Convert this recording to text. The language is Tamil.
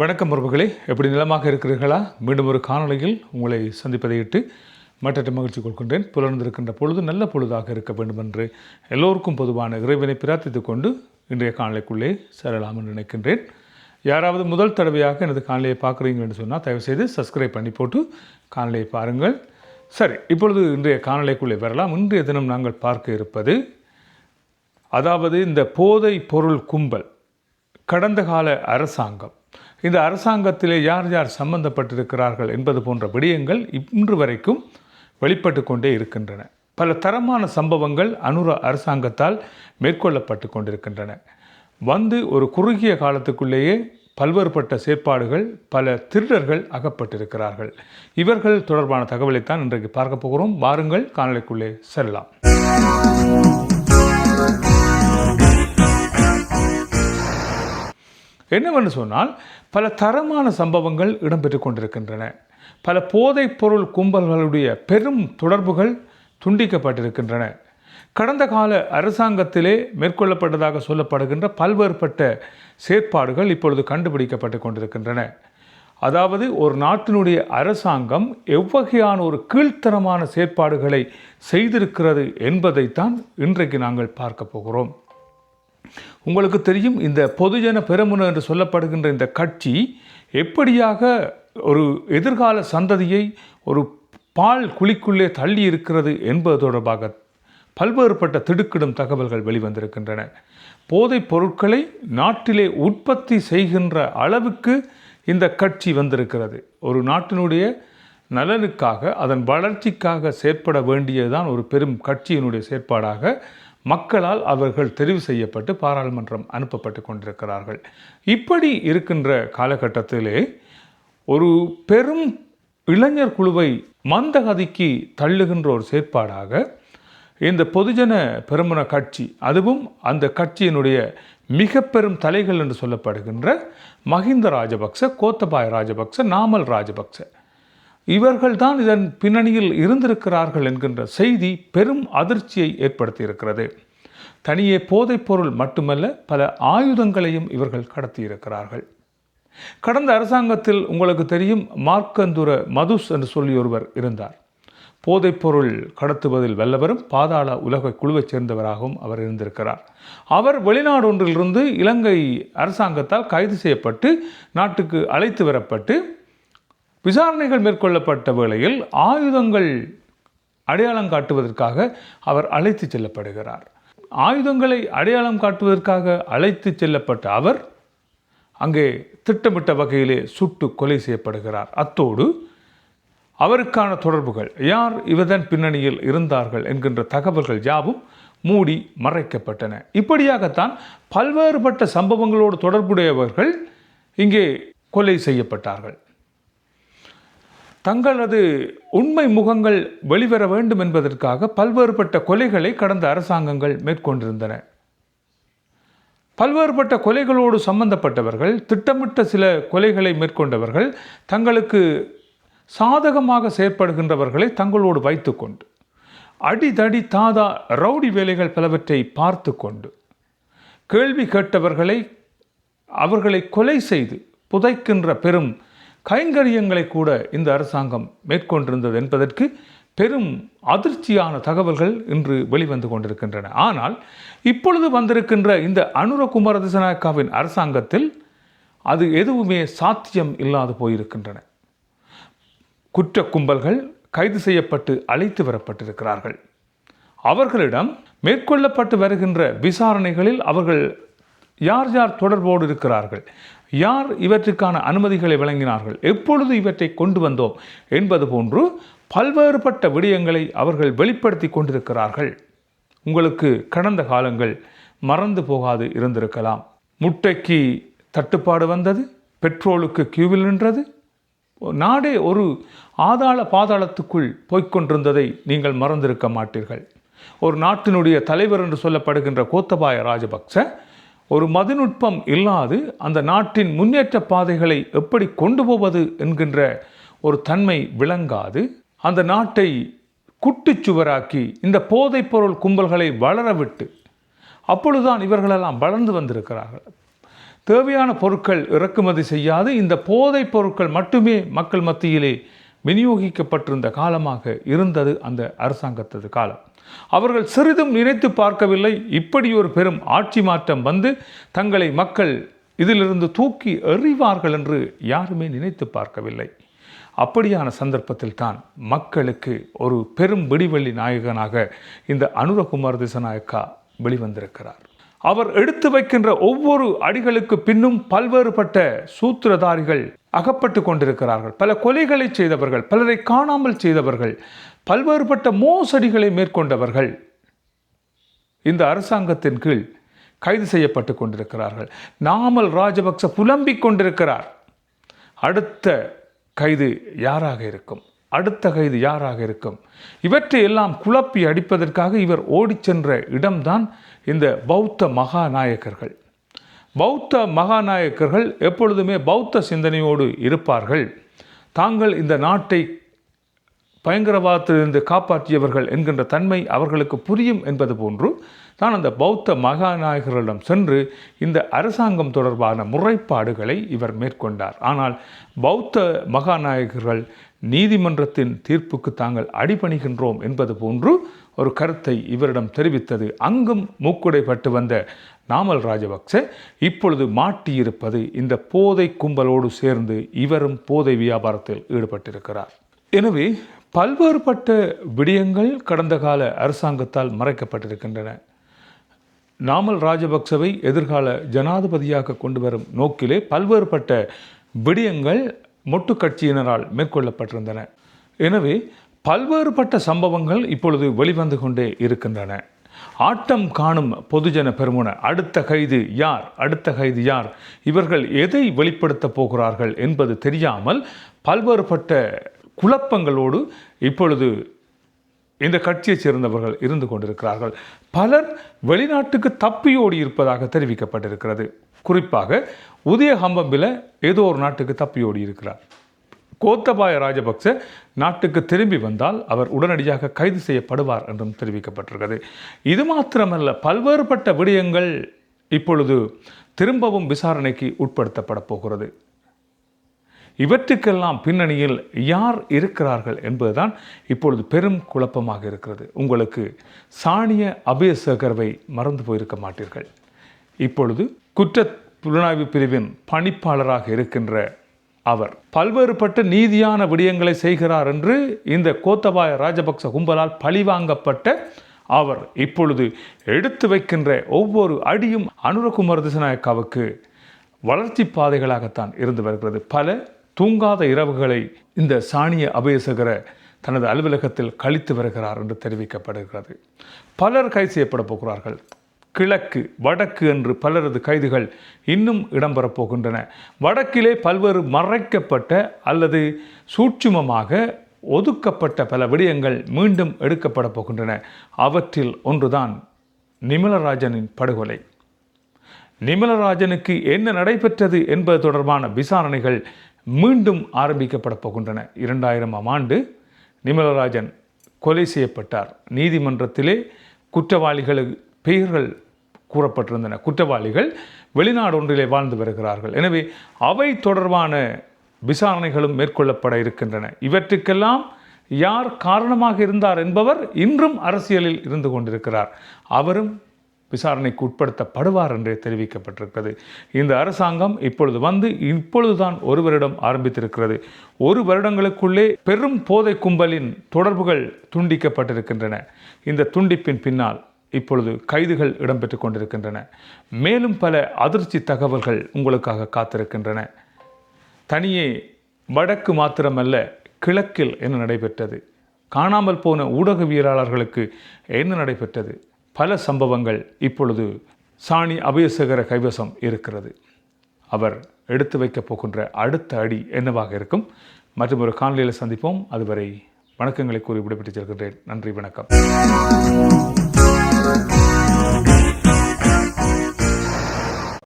வணக்கம் உறவுகளே. எப்படி நிலமாக இருக்கிறீர்களா? மீண்டும் ஒரு காணொலியில் உங்களை சந்திப்பதையிட்டு மற்ற மகிழ்ச்சி கொள்கின்றேன். புலர்ந்திருக்கின்ற பொழுது நல்ல பொழுதாக இருக்க வேண்டும் என்று எல்லோருக்கும் பொதுவான இறைவனை பிரார்த்தித்துக் கொண்டு இன்றைய காணொலிக்குள்ளே செல்லலாம் என்று நினைக்கின்றேன். யாராவது முதல் தடவையாக எனது காணொலியை பார்க்குறீங்கன்னு சொன்னால் தயவுசெய்து சப்ஸ்கிரைப் பண்ணி போட்டு காணொலியை பாருங்கள். சரி இப்பொழுது இன்றைய காணொலிக்குள்ளே வரலாம். இன்றைய தினம் நாங்கள் பார்க்க இருப்பது அதாவது இந்த போதை பொருள் கும்பல் கடந்த கால அரசாங்கம் இந்த அரசாங்கத்திலே யார் யார் சம்பந்தப்பட்டிருக்கிறார்கள் என்பது போன்ற விடயங்கள் இன்று வரைக்கும் வெளிப்பட்டு கொண்டே இருக்கின்றன. பல தரமான சம்பவங்கள் அனுர அரசாங்கத்தால் மேற்கொள்ளப்பட்டு கொண்டிருக்கின்றன. வந்து ஒரு குறுகிய காலத்துக்குள்ளேயே பல்வேறுபட்ட செயற்பாடுகள் பல திருடர்கள் அகப்பட்டிருக்கிறார்கள். இவர்கள் தொடர்பான தகவலைத்தான் இன்றைக்கு பார்க்க போகிறோம். வாருங்கள் காணொலிக்குள்ளே செல்லலாம். என்னவென்று சொன்னால் பல தரமான சம்பவங்கள் இடம்பெற்று கொண்டிருக்கின்றன. பல போதைப்பொருள் கும்பல்களுடைய பெரும் தொடர்புகள் துண்டிக்கப்பட்டிருக்கின்றன. கடந்த கால அரசாங்கத்திலே மேற்கொள்ளப்பட்டதாக சொல்லப்படுகின்ற பல்வேறுபட்ட செயற்பாடுகள் இப்பொழுது கண்டுபிடிக்கப்பட்டு கொண்டிருக்கின்றன. அதாவது ஒரு நாட்டினுடைய அரசாங்கம் எவ்வகையான ஒரு கீழ்த்தரமான செயற்பாடுகளை செய்திருக்கிறது என்பதைத்தான் இன்றைக்கு நாங்கள் பார்க்க போகிறோம். உங்களுக்கு தெரியும் இந்த பொதுஜன பெருமுன என்று சொல்லப்படுகின்ற இந்த கட்சி எப்படியாக ஒரு எதிர்கால சந்ததியை ஒரு பால் குழிக்குள்ளே தள்ளி இருக்கிறது என்பது தொடர்பாக பல்வேறுபட்ட திடுக்கிடும் தகவல்கள் வெளிவந்திருக்கின்றன. போதைப் பொருட்களை நாட்டிலே உற்பத்தி செய்கின்ற அளவுக்கு இந்த கட்சி வந்திருக்கிறது. ஒரு நாட்டினுடைய நலனுக்காக அதன் வளர்ச்சிக்காக செயற்பட வேண்டியதுதான் ஒரு பெரும் கட்சியினுடைய செயற்பாடாக மக்களால் அவர்கள் தெரிவு செய்யப்பட்டு பாராளுமன்றம் அனுப்பப்பட்டு கொண்டிருக்கிறார்கள். இப்படி இருக்கின்ற காலகட்டத்திலே ஒரு பெரும் இளைஞர் குழுவை மந்தகதிக்கு தள்ளுகின்ற ஒரு செயற்பாடாக இந்த பொதுஜன பெருமன கட்சி அதுவும் அந்த கட்சியினுடைய மிக பெரும் தலைகள் என்று சொல்லப்படுகின்ற மஹிந்த ராஜபக்ச கோத்தபாய ராஜபக்ச நாமல் ராஜபக்ச இவர்கள்தான் இதன் பின்னணியில் இருந்திருக்கிறார்கள் என்கின்ற செய்தி பெரும் அதிர்ச்சியை ஏற்படுத்தியிருக்கிறது. தனியே போதைப்பொருள் மட்டுமல்ல பல ஆயுதங்களையும் இவர்கள் கடத்தியிருக்கிறார்கள். கடந்த அரசாங்கத்தில் உங்களுக்கு தெரியும் மார்க்கந்துர மதுஸ் என்று சொல்லி ஒருவர் இருந்தார். போதைப்பொருள் கடத்துவதில் வல்லவரும் பாதாள உலக குழுவைச் சேர்ந்தவராகவும் அவர் இருந்திருக்கிறார். அவர் வெளிநாடு ஒன்றிலிருந்து இலங்கை அரசாங்கத்தால் கைது செய்யப்பட்டு நாட்டுக்கு அழைத்து வரப்பட்டு விசாரணைகள் மேற்கொள்ளப்பட்ட வேளையில் ஆயுதங்கள் அடையாளம் காட்டுவதற்காக அவர் அழைத்து செல்லப்படுகிறார். ஆயுதங்களை அடையாளம் காட்டுவதற்காக அழைத்து செல்லப்பட்ட அவர் அங்கே திட்டமிட்ட வகையிலே சுட்டு கொலை செய்யப்படுகிறார். அத்தோடு அவருக்கான தொடர்புகள் யார் இவதன் பின்னணியில் இருந்தார்கள் என்கின்ற தகவல்கள் யாவும் மூடி மறைக்கப்பட்டன. இப்படியாகத்தான் பல்வேறுபட்ட சம்பவங்களோடு தொடர்புடையவர்கள் இங்கே கொலை செய்யப்பட்டார்கள். தங்களது உண்மை முகங்கள் வெளிவர வேண்டும் என்பதற்காக பல்வேறுபட்ட கொலைகளை கடந்த அரசாங்கங்கள் மேற்கொண்டிருந்தன. பல்வேறுபட்ட கொலைகளோடு சம்பந்தப்பட்டவர்கள் திட்டமிட்ட சில கொலைகளை மேற்கொண்டவர்கள் தங்களுக்கு சாதகமாக செயற்படுகின்றவர்களை தங்களோடு வைத்துக்கொண்டு அடிதடி தாதா ரவுடி வேலைகள் பலவற்றை பார்த்து கொண்டு கேள்வி கேட்டவர்களை அவர்களை கொலை செய்து புதைக்கின்ற பெரும் கைங்கரியங்களை கூட இந்த அரசாங்கம் மேற்கொண்டிருந்தது என்பதற்கு பெரும் அதிர்ச்சியான தகவல்கள் இன்று வெளிவந்து கொண்டிருக்கின்றன. ஆனால் இப்பொழுது வந்திருக்கின்ற இந்த அனுரகுமார திசநாயக்காவின் அரசாங்கத்தில் அது எதுவுமே சாத்தியம் இல்லாது போயிருக்கின்றன. குற்ற கும்பல்கள் கைது செய்யப்பட்டு அழைத்து வரப்பட்டிருக்கிறார்கள். அவர்களிடம் மேற்கொள்ளப்பட்டு வருகின்ற விசாரணைகளில் அவர்கள் யார் யார் தொடர்போடு இருக்கிறார்கள்? யார் இவற்றுக்கான அனுமதிகளை வழங்கினார்கள்? எப்பொழுது இவற்றை கொண்டு வந்தோம்? என்பது போன்று பல்வேறுபட்ட விடயங்களை அவர்கள் வெளிப்படுத்தி கொண்டிருக்கிறார்கள். உங்களுக்கு கடந்த காலங்கள் மறந்து போகாது இருந்திருக்கலாம். முட்டைக்கு தட்டுப்பாடு வந்தது பெட்ரோலுக்கு கியூவில் நின்றது. நாடே ஒரு ஆதாள பாதாளத்துக்குள் போய்க்கொண்டிருந்ததை நீங்கள் மறந்திருக்க மாட்டீர்கள். ஒரு நாட்டினுடைய தலைவர் என்று சொல்லப்படுகின்ற கோத்தபாய ராஜபக்ச ஒரு மதுநுட்பம் இல்லாது அந்த நாட்டின் முன்னேற்ற பாதைகளை எப்படி கொண்டு போவது என்கின்ற ஒரு தன்மை விளங்காது. அந்த நாட்டை குட்டுச்சுவராக்கி இந்த போதைப்பொருள் கும்பல்களை வளரவிட்டு அப்பொழுதுதான் இவர்களெல்லாம் வளர்ந்து வந்திருக்கிறார்கள். தேவையான பொருட்கள் இறக்குமதி செய்யாது. இந்த போதைப் பொருட்கள் மட்டுமே மக்கள் மத்தியிலே விநியோகிக்கப்பட்டிருந்த காலமாக இருந்தது அந்த அரசாங்கத்தது காலம். அவர்கள் சிறிதும் நினைத்து பார்க்கவில்லை. இப்படி ஒரு பெரும் ஆட்சி மாற்றம் வந்து தங்களை மக்கள் இதிலிருந்து தூக்கி எறிவார்கள் என்று யாருமே நினைத்து பார்க்கவில்லை. அப்படியான சந்தர்ப்பத்தில் தான் மக்களுக்கு ஒரு பெரும் விடிவெள்ளி நாயகனாக இந்த அனுரகுமார் திசநாயக்கா வெளிவந்திருக்கிறார். அவர் எடுத்து வைக்கின்ற ஒவ்வொரு அடிகளுக்கு பின்னும் பல்வேறுபட்ட சூத்திரதாரிகள் அகப்பட்டு கொண்டிருக்கிறார்கள். பல கொலைகளை செய்தவர்கள் பலரை காணாமல் செய்தவர்கள் பல்வேறுபட்ட மோசடிகளை மேற்கொண்டவர்கள் இந்த அரசாங்கத்தின் கீழ் கைது செய்யப்பட்டு கொண்டிருக்கிறார்கள். நாமல் ராஜபக்ச புலம்பிக் கொண்டிருக்கிறார். அடுத்த கைது யாராக இருக்கும்? அடுத்த கைது யாராக இருக்கும்? இவற்றை எல்லாம் குழப்பி அடிப்பதற்காக இவர் ஓடிச் சென்ற இடம்தான் இந்த பௌத்த மகாநாயக்கர்கள். பௌத்த மகாநாயக்கர்கள் எப்பொழுதுமே பௌத்த சிந்தனையோடு இருப்பார்கள். தாங்கள் இந்த நாட்டை பயங்கரவாதத்திலிருந்து காப்பாற்றியவர்கள் என்கின்ற தன்மை அவர்களுக்கு புரியும் என்பது போன்று தான் அந்த பௌத்த மகாநாயகர்களிடம் சென்று இந்த அரசாங்கம் தொடர்பான முறைப்பாடுகளை இவர் மேற்கொண்டார். ஆனால் பௌத்த மகாநாயகர்கள் நீதிமன்றத்தின் தீர்ப்புக்கு தாங்கள் அடிபணிகின்றோம் என்பது போன்று ஒரு கருத்தை இவரிடம் தெரிவித்தது. அங்கும் மூக்குடைப்பட்டு வந்த நாமல் ராஜபக்ச இப்பொழுது மாட்டியிருப்பது இந்த போதை கும்பலோடு சேர்ந்து இவரும் போதை வியாபாரத்தில் ஈடுபட்டிருக்கிறார். எனவே பல்வேறுபட்ட விடயங்கள் கடந்த கால அரசாங்கத்தால் மறைக்கப்பட்டிருக்கின்றன. நாமல் ராஜபக்சவை எதிர்கால ஜனாதிபதியாக கொண்டு வரும் நோக்கிலே பல்வேறுபட்ட விடயங்கள் மொட்டு கட்சியினரால் மேற்கொள்ளப்பட்டிருந்தன. எனவே பல்வேறுபட்ட சம்பவங்கள் இப்பொழுது வெளிவந்து கொண்டே இருக்கின்றன. ஆட்டம் காணும் பொதுஜன பெருமுன அடுத்த கைது யார் அடுத்த கைது யார் இவர்கள் எதை வெளிப்படுத்தப் போகிறார்கள் என்பது தெரியாமல் பல்வேறுபட்ட குழப்பங்களோடு இப்பொழுது இந்த கட்சியைச் சேர்ந்தவர்கள் இருந்து கொண்டிருக்கிறார்கள். பலர் வெளிநாட்டுக்கு தப்பியோடி இருப்பதாக தெரிவிக்கப்பட்டிருக்கிறது. குறிப்பாக உதய ஹம்பம்பில் ஏதோ ஒரு நாட்டுக்கு தப்பியோடி இருக்கிறார். கோத்தபாய ராஜபக்ச நாட்டுக்கு திரும்பி வந்தால் அவர் உடனடியாக கைது செய்யப்படுவார் என்றும் தெரிவிக்கப்பட்டிருக்கிறது. இது மாத்திரமல்ல பல்வேறுபட்ட விடயங்கள் இப்பொழுது திரும்பவும் விசாரணைக்கு உட்படுத்தப்பட போகிறது. இவற்றுக்கெல்லாம் பின்னணியில் யார் இருக்கிறார்கள் என்பதுதான் இப்பொழுது பெரும் குழப்பமாக இருக்கிறது. உங்களுக்கு சாணிய அபயசேகரவை மறந்து போயிருக்க மாட்டீர்கள். இப்பொழுது குற்ற புலனாய்வு பிரிவின் பணிப்பாளராக இருக்கின்ற அவர் பல்வேறுபட்ட நீதியான விடயங்களை செய்கிறார் என்று இந்த கோத்தபாய ராஜபக்ச கும்பலால் பழிவாங்கப்பட்ட அவர் இப்பொழுது எடுத்து வைக்கின்ற ஒவ்வொரு அடியும் அனுரகுமார் திசநாயக்காவுக்கு வளர்ச்சி பாதைகளாகத்தான் இருந்து வருகிறது. பல தூங்காத இரவுகளை இந்த சாணிய அபயசகர தனது அலுவலகத்தில் கழித்து வருகிறார் என்று தெரிவிக்கப்படுகிறது. பலர் கைது செய்யப்பட போகிறார்கள். கிழக்கு வடக்கு என்று பலரது கைதுகள் இன்னும் இடம்பெறப் போகின்றன. வடக்கிலே பல்வேறு மறைக்கப்பட்ட அல்லது சூட்சுமமாக ஒதுக்கப்பட்ட பல விடயங்கள் மீண்டும் எடுக்கப்பட போகின்றன. அவற்றில் ஒன்றுதான் நிமலராஜனின் படுகொலை. நிமலராஜனுக்கு என்ன நடைபெற்றது என்பது தொடர்பான விசாரணைகள் மீண்டும் ஆரம்பிக்கப்பட போகின்றன. இரண்டாயிரமாம் ஆண்டு நிமலராஜன் கொலை செய்யப்பட்டார். நீதிமன்றத்திலே குற்றவாளிகள் பெயர்கள் கூறப்பட்டிருந்தன. குற்றவாளிகள் வெளிநாடு ஒன்றிலே வாழ்ந்து வருகிறார்கள். எனவே அவை தொடர்பான விசாரணைகளும் மேற்கொள்ளப்பட இருக்கின்றன. இவற்றுக்கெல்லாம் யார் காரணமாக இருந்தார் என்பவர் இன்றும் அரசியலில் இருந்து கொண்டிருக்கிறார். அவரும் விசாரணைக்கு உட்படுத்தப்படுவார் என்றே தெரிவிக்கப்பட்டிருக்கிறது. இந்த அரசாங்கம் இப்பொழுது வந்து இப்பொழுதுதான் ஒரு வருடம் ஆரம்பித்திருக்கிறது. ஒரு வருடங்களுக்குள்ளே பெரும் போதை கும்பலின் தொடர்புகள் துண்டிக்கப்பட்டிருக்கின்றன. இந்த துண்டிப்பின் பின்னால் இப்பொழுது கைதுகள் இடம்பெற்று கொண்டிருக்கின்றன. மேலும் பல அதிர்ச்சி தகவல்கள் உங்களுக்காக காத்திருக்கின்றன. தனியே வடக்கு மாத்திரமல்ல கிழக்கில் என்ன நடைபெற்றது? காணாமல் போன ஊடகவியலாளர்களுக்கு என்ன நடைபெற்றது? பல சம்பவங்கள் இப்பொழுது சாணி அபயசகர கைவசம் இருக்கிறது. அவர் எடுத்து வைக்கப் போகின்ற அடுத்த அடி என்னவாக இருக்கும்? மற்றும் ஒரு காணொலியில் சந்திப்போம். அதுவரை வணக்கங்களை கூறி விடைபெற்று செல்கின்றேன். நன்றி வணக்கம்.